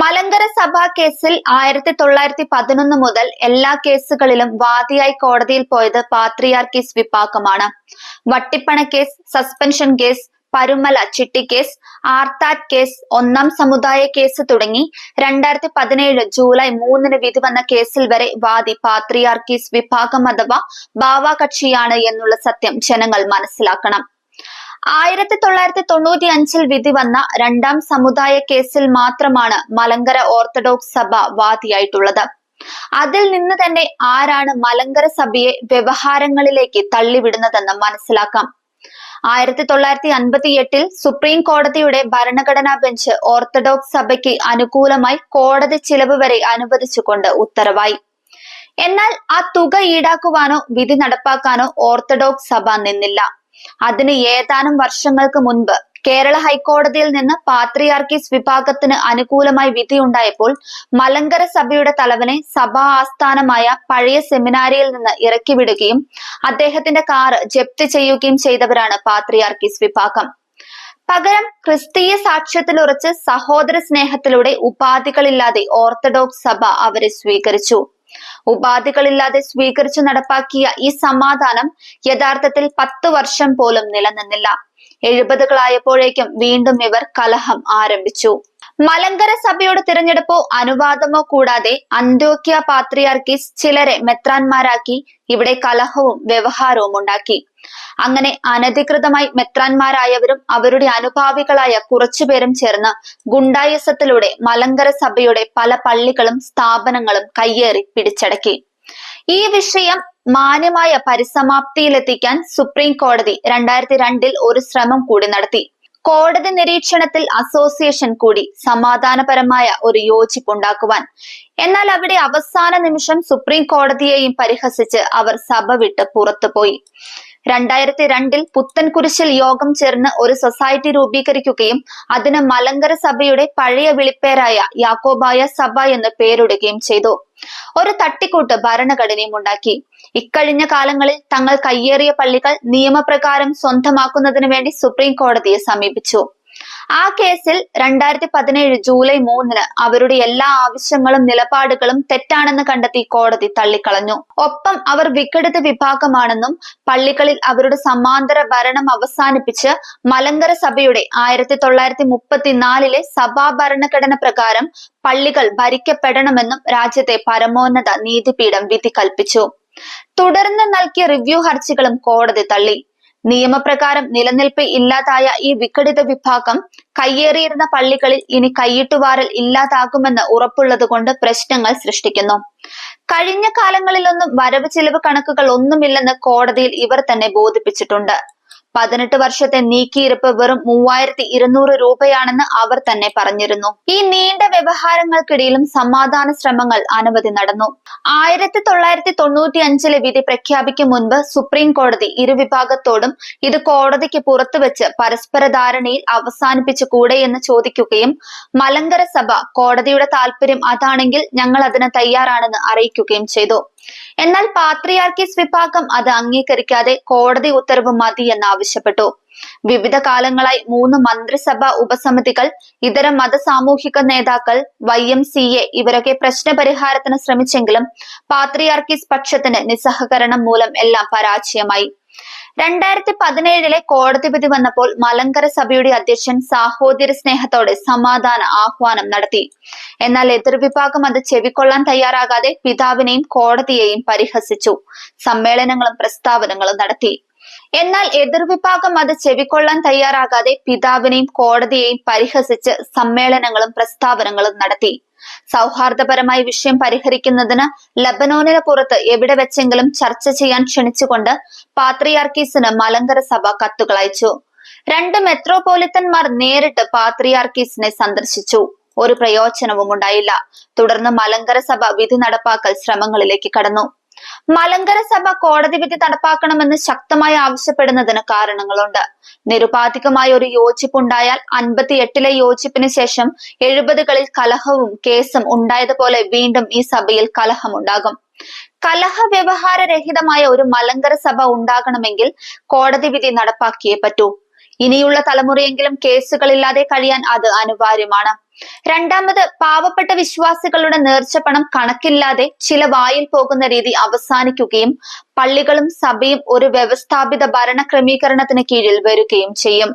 മലങ്കര സഭാ കേസിൽ ആയിരത്തി തൊള്ളായിരത്തി പതിനൊന്ന് മുതൽ എല്ലാ കേസുകളിലും വാദിയായി കോടതിയിൽ പോയത് പാത്രിയാർക്കീസ് വിഭാഗമാണ്. വട്ടിപ്പണ കേസ് സസ്പെൻഷൻ കേസ് പരുമല ചിട്ടി കേസ് ആർത്താറ്റ് കേസ് ഒന്നാം സമുദായ കേസ് തുടങ്ങി രണ്ടായിരത്തി പതിനേഴ് ജൂലൈ മൂന്നിന് വിധി വന്ന കേസിൽ വരെ വാദി പാത്രിയാർക്കീസ് വിഭാഗം അഥവാ ബാവ കക്ഷിയാണ് എന്നുള്ള സത്യം ജനങ്ങൾ മനസ്സിലാക്കണം. ആയിരത്തി തൊള്ളായിരത്തി തൊണ്ണൂറ്റി അഞ്ചിൽ വിധി വന്ന രണ്ടാം സമുദായ കേസിൽ മാത്രമാണ് മലങ്കര ഓർത്തഡോക്സ് സഭ വാദിയായിട്ടുള്ളത്. അതിൽ നിന്ന് തന്നെ ആരാണ് മലങ്കര സഭയെ വ്യവഹാരങ്ങളിലേക്ക് തള്ളിവിടുന്നതെന്ന് മനസ്സിലാക്കാം. ആയിരത്തി തൊള്ളായിരത്തി അൻപത്തി എട്ടിൽ സുപ്രീം കോടതിയുടെ ഭരണഘടനാ ബെഞ്ച് ഓർത്തഡോക്സ് സഭയ്ക്ക് അനുകൂലമായി കോടതി ചിലവ് വരെ അനുവദിച്ചുകൊണ്ട് ഉത്തരവായി. എന്നാൽ ആ തുക ഈടാക്കുവാനോ വിധി നടപ്പാക്കാനോ ഓർത്തഡോക്സ് സഭ നിന്നില്ല. അതിന് ഏതാനും വർഷങ്ങൾക്ക് മുൻപ് കേരള ഹൈക്കോടതിയിൽ നിന്ന് പാത്രിയാർക്കിസ് വിഭാഗത്തിന് അനുകൂലമായി വിധിയുണ്ടായപ്പോൾ മലങ്കര സഭയുടെ തലവനെ സഭാ ആസ്ഥാനമായ പഴയ സെമിനാരിയിൽ നിന്ന് ഇറക്കിവിടുകയും അദ്ദേഹത്തിന്റെ കാറ് ജപ്തി ചെയ്യുകയും ചെയ്തവരാണ് പാത്രിയാർക്കിസ് വിഭാഗം. പകരം ക്രിസ്തീയ സാക്ഷ്യത്തിലുറച്ച് സഹോദര സ്നേഹത്തിലൂടെ ഉപാധികളില്ലാതെ ഓർത്തഡോക്സ് സഭ അവരെ സ്വീകരിച്ചു. ഉപാധികളില്ലാതെ സ്വീകരിച്ചു നടപ്പാക്കിയ ഈ സമാധാനം യഥാർത്ഥത്തിൽ പത്ത് വർഷം പോലും നിലനിന്നില്ല. എഴുപതുകളായപ്പോഴേക്കും വീണ്ടും ഇവർ കലഹം ആരംഭിച്ചു. മലങ്കര സഭയുടെ തിരഞ്ഞെടുപ്പോ അനുവാദമോ കൂടാതെ അന്തോക്യ പാത്രിയാർക്കീസ് ചിലരെ മെത്രാന്മാരാക്കി ഇവിടെ കലഹവും വ്യവഹാരവും ഉണ്ടാക്കി. അങ്ങനെ അനധികൃതമായി മെത്രാന്മാരായവരും അവരുടെ അനുഭാവികളായ കുറച്ചുപേരും ചേർന്ന് ഗുണ്ടായസത്തിലൂടെ മലങ്കര സഭയുടെ പല പള്ളികളും സ്ഥാപനങ്ങളും കയ്യേറി പിടിച്ചടക്കി. ഈ വിഷയം മാന്യമായ പരിസമാപ്തിയിലെത്തിക്കാൻ സുപ്രീം കോടതി രണ്ടായിരത്തി രണ്ടിൽ ഒരു ശ്രമം കൂടി നടത്തി. കോടതി നിരീക്ഷണത്തിൽ അസോസിയേഷൻ കൂടി സമാധാനപരമായ ഒരു യോജിപ്പുണ്ടാക്കുവാൻ. എന്നാൽ അവിടെ അവസാന നിമിഷം സുപ്രീം കോടതിയെയും പരിഹസിച്ച് അവർ സഭ വിട്ട് പുറത്തുപോയി. രണ്ടായിരത്തി രണ്ടിൽ പുത്തൻകുരിശിൽ യോഗം ചേർന്ന് ഒരു സൊസൈറ്റി രൂപീകരിക്കുകയും അതിന് മലങ്കര സഭയുടെ പഴയ വിളിപ്പേരായ യാക്കോബായ സഭ എന്ന് പേരിടുകയും ചെയ്തു. ഒരു തട്ടിക്കൂട്ട് ഭരണഘടനയും ഉണ്ടാക്കി. ഇക്കഴിഞ്ഞ കാലങ്ങളിൽ തങ്ങൾ കയ്യേറിയ പള്ളികൾ നിയമപ്രകാരം സ്വന്തമാക്കുന്നതിന് വേണ്ടി സുപ്രീം കോടതിയെ സമീപിച്ചു. ആ കേസിൽ രണ്ടായിരത്തി പതിനേഴ് ജൂലൈ മൂന്നിന് അവരുടെ എല്ലാ ആവശ്യങ്ങളും നിലപാടുകളും തെറ്റാണെന്ന് കണ്ടെത്തി കോടതി തള്ളിക്കളഞ്ഞു. ഒപ്പം അവർ വിഘടിത വിഭാഗമാണെന്നും പള്ളികളിൽ അവരുടെ സമാന്തര ഭരണം അവസാനിപ്പിച്ച് മലങ്കര സഭയുടെ ആയിരത്തി തൊള്ളായിരത്തി മുപ്പത്തിനാലിലെ സഭാ ഭരണഘടന പ്രകാരം പള്ളികൾ ഭരിക്കപ്പെടണമെന്നും രാജ്യത്തെ പരമോന്നത നീതിപീഠം വിധി കൽപ്പിച്ചു തുടർന്ന് നൽകിയ റിവ്യൂ ഹർജികളും കോടതി തള്ളി. നിയമപ്രകാരം നിലനിൽപ്പ് ഇല്ലാതായ ഈ വിഘടിത വിഭാഗം കയ്യേറിയിരുന്ന പള്ളികളിൽ ഇനി കൈയിട്ടുവാരൽ ഇല്ലാതാകുമെന്ന് ഉറപ്പുള്ളത് കൊണ്ട് പ്രശ്നങ്ങൾ സൃഷ്ടിക്കുന്നു. കഴിഞ്ഞ കാലങ്ങളിലൊന്നും വരവ് ചിലവ് കണക്കുകൾ ഒന്നുമില്ലെന്ന് കോടതിയിൽ ഇവർ തന്നെ ബോധിപ്പിച്ചിട്ടുണ്ട്. പതിനെട്ട് വർഷത്തെ നീക്കിയിരുപ്പ് വെറും മൂവായിരത്തി ഇരുന്നൂറ് രൂപയാണെന്ന് അവർ തന്നെ പറഞ്ഞിരുന്നു. ഈ നീണ്ട വ്യവഹാരങ്ങൾക്കിടയിലും സമാധാന ശ്രമങ്ങൾ അനവധി നടന്നു. ആയിരത്തി തൊള്ളായിരത്തി തൊണ്ണൂറ്റി അഞ്ചിലെ വിധി പ്രഖ്യാപിക്കും മുൻപ് സുപ്രീം കോടതി ഇരുവിഭാഗത്തോടും ഇത് കോടതിക്ക് പുറത്തുവെച്ച് പരസ്പര ധാരണയിൽ അവസാനിപ്പിച്ചു കൂടെ എന്ന് ചോദിക്കുകയും മലങ്കര സഭ കോടതിയുടെ താല്പര്യം അതാണെങ്കിൽ ഞങ്ങൾ അതിന് തയ്യാറാണെന്ന് അറിയിക്കുകയും ചെയ്തു. എന്നാൽ പാത്രിയാർക്കീസ് വിഭാഗം അത് അംഗീകരിക്കാതെ കോടതി ഉത്തരവ് മതിയെന്ന് എന്ന് ആവശ്യപ്പെട്ടു. വിവിധ കാലങ്ങളായി മൂന്ന് മന്ത്രിസഭാ ഉപസമിതികൾ ഇതര മത സാമൂഹിക നേതാക്കൾ വൈ എം സി എ ഇവരൊക്കെ പ്രശ്നപരിഹാരത്തിന് ശ്രമിച്ചെങ്കിലും പാത്രിയാർക്കീസ് പക്ഷത്തിന് നിസ്സഹകരണം മൂലം എല്ലാം പരാജയമായി. രണ്ടായിരത്തി പതിനേഴിലെ കോടതി വിധി വന്നപ്പോൾ മലങ്കര സഭയുടെ അധ്യക്ഷൻ സാഹോദര്യ സ്നേഹത്തോടെ സമാധാന ആഹ്വാനം നടത്തി. എന്നാൽ എതിർവിഭാഗം അത് ചെവിക്കൊള്ളാൻ തയ്യാറാകാതെ പിതാവിനെയും കോടതിയെയും പരിഹസിച്ചു. സമ്മേളനങ്ങളും പ്രസ്താവനകളും നടത്തി. എന്നാൽ എതിർവിഭാഗം അത് ചെവിക്കൊള്ളാൻ തയ്യാറാകാതെ പിതാവിനെയും കോടതിയെയും പരിഹസിച്ച് സമ്മേളനങ്ങളും പ്രസ്താവനകളും നടത്തി. സൗഹാർദ്ദപരമായി വിഷയം പരിഹരിക്കുന്നതിന് ലബനോനിന് പുറത്ത് എവിടെ വെച്ചെങ്കിലും ചർച്ച ചെയ്യാൻ ക്ഷണിച്ചുകൊണ്ട് പാത്രിയാർക്കീസിന് മലങ്കര സഭ കത്തുകൾ അയച്ചു. രണ്ട് മെത്രോപൊലിത്തന്മാർ നേരിട്ട് പാത്രിയാർക്കീസിനെ സന്ദർശിച്ചു. ഒരു പ്രയോജനവും ഉണ്ടായില്ല തുടർന്ന് മലങ്കര സഭ വിധി നടപ്പാക്കൽ ശ്രമങ്ങളിലേക്ക് കടന്നു. മലങ്കര സഭ കോടതി വിധി നടപ്പാക്കണമെന്ന് ശക്തമായി ആവശ്യപ്പെടുന്നതിന് കാരണങ്ങളുണ്ട്. നിരുപാധികമായ ഒരു യോജിപ്പുണ്ടായാൽ അൻപത്തി എട്ടിലെ യോജിപ്പിന് ശേഷം എഴുപതുകളിൽ കലഹവും കേസും ഉണ്ടായതുപോലെ വീണ്ടും ഈ സഭയിൽ കലഹമുണ്ടാകും. കലഹ വ്യവഹാര രഹിതമായ ഒരു മലങ്കര സഭ ഉണ്ടാകണമെങ്കിൽ കോടതി വിധി നടപ്പാക്കിയേ പറ്റൂ. ഇനിയുള്ള തലമുറയെങ്കിലും കേസുകളില്ലാതെ കഴിയാൻ അത് അനിവാര്യമാണ്. രണ്ടാമത് പാവപ്പെട്ട വിശ്വാസികളുടെ നേർച്ചപ്പണം കണക്കില്ലാതെ ചില വായിൽ പോകുന്ന രീതി അവസാനിക്കുകയും പള്ളികളും സഭയും ഒരു വ്യവസ്ഥാപിത ഭരണ ക്രമീകരണത്തിന് കീഴിൽ വരികയും ചെയ്യും.